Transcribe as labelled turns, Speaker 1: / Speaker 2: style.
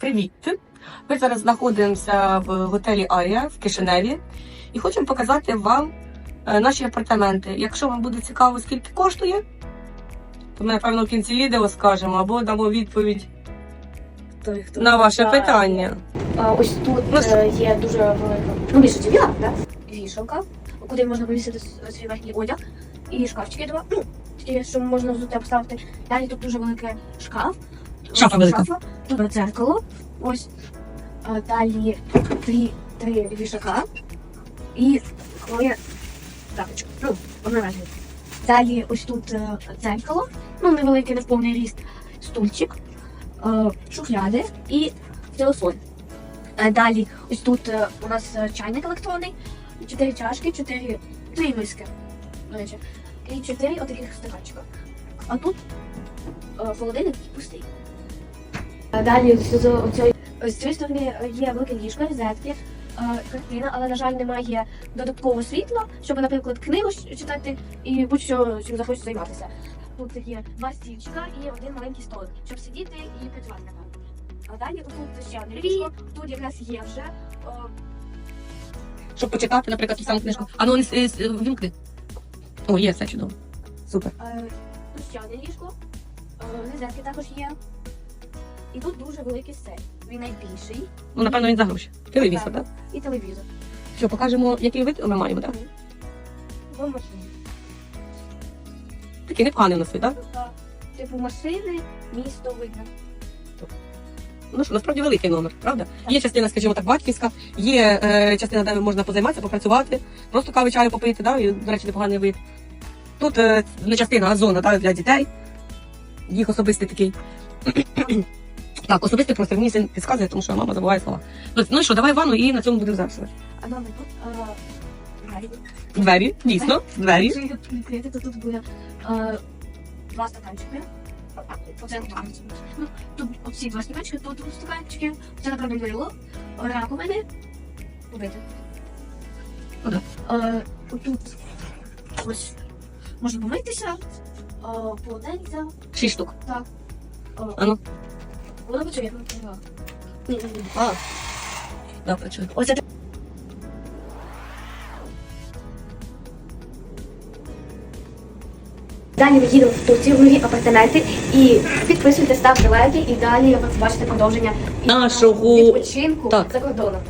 Speaker 1: Привіт! Ми зараз знаходимося в готелі Арія в Кишиневі і хочемо показати вам е, наші апартаменти. Якщо вам буде цікаво, скільки коштує, то ми, напевно, в кінці відео скажемо або дамо відповідь
Speaker 2: Той, хто
Speaker 1: на ваше
Speaker 2: питає.
Speaker 1: питання.
Speaker 2: А, ось тут
Speaker 1: Ну,
Speaker 2: е, є дуже велика, ну більше дів'я, да? вішалка, куди можна повісити свій верхній одяг, і шкафчики два, ну, що можна взуття поставити. Далі тут дуже великий шкаф.
Speaker 1: Шафа велика.
Speaker 2: Тут дзеркало, ось. А, далі три, три вішака і двоє тапочок. Ну, одноразові. Далі ось тут е, дзеркало, ну невеликий, не в повний ріст, стульчик, е, шухляди і телефон. Е, Далі ось тут е, у нас е, чайник електронний, чотири чашки, чотири три миски, до речі, і чотири отаких стаканчика. А тут е, холодильник пустий. Е, Далі з, цієї сторони е, є велике ліжко, розетки, е, картина, але, на жаль, немає додаткового світла, щоб, наприклад, книгу читати і будь-що чим захочеш займатися. Тут є два стільчика і один маленький столик, щоб сидіти і працювати, напевно. А далі тут ще одне ліжко, тут якраз є вже о,
Speaker 1: Щоб почитати, наприклад, ту саму книжку. А ну е, вімкни. О, є, все чудово. Супер.
Speaker 2: е, тут ще одне ліжко, е, розетки також є. І тут дуже великий сейф. Він найбільший.
Speaker 1: Ну, напевно, він за гроші. Телевізор, так?
Speaker 2: І телевізор.
Speaker 1: Що, покажемо, який вид ми маємо, так?
Speaker 2: Бо машини.
Speaker 1: Такий непоганий у нас вид, так?
Speaker 2: Тобто, Типу машини, місто видно.
Speaker 1: Ну що, насправді великий номер, правда? Є частина, скажімо так, батьківська, є е, частина, де можна позайматися, попрацювати, просто кави чаю попити, да? і, до речі, непоганий вид. Тут е, не частина, а зона да, для дітей. Їх особистий такий. Так, особистий простір мені син підказує, тому що мама забуває слова. Ну, Ну і що, давай ванну і на цьому будемо завершувати.
Speaker 2: А добре, тут двері.
Speaker 1: Двері, дійсно, двері.
Speaker 2: Якщо їх відкрити, то тут буде е, два стаканчики. Оце. Ну, тут оці два стаканчики, тут два стаканчики. Це, напевно, мило, раковини. Побити.
Speaker 1: Ну,
Speaker 2: Е, Тут ось можна помитися, е, полотенця.
Speaker 1: Шість штук.
Speaker 2: Так. Е,
Speaker 1: А
Speaker 2: Воно працює.
Speaker 1: А.
Speaker 2: Оце Далі ми їдемо в Турцію в нові апартаменти і підписуйте, ставте лайки і далі ви побачите продовження
Speaker 1: Нашого-
Speaker 2: відпочинку
Speaker 1: Так.
Speaker 2: за кордоном.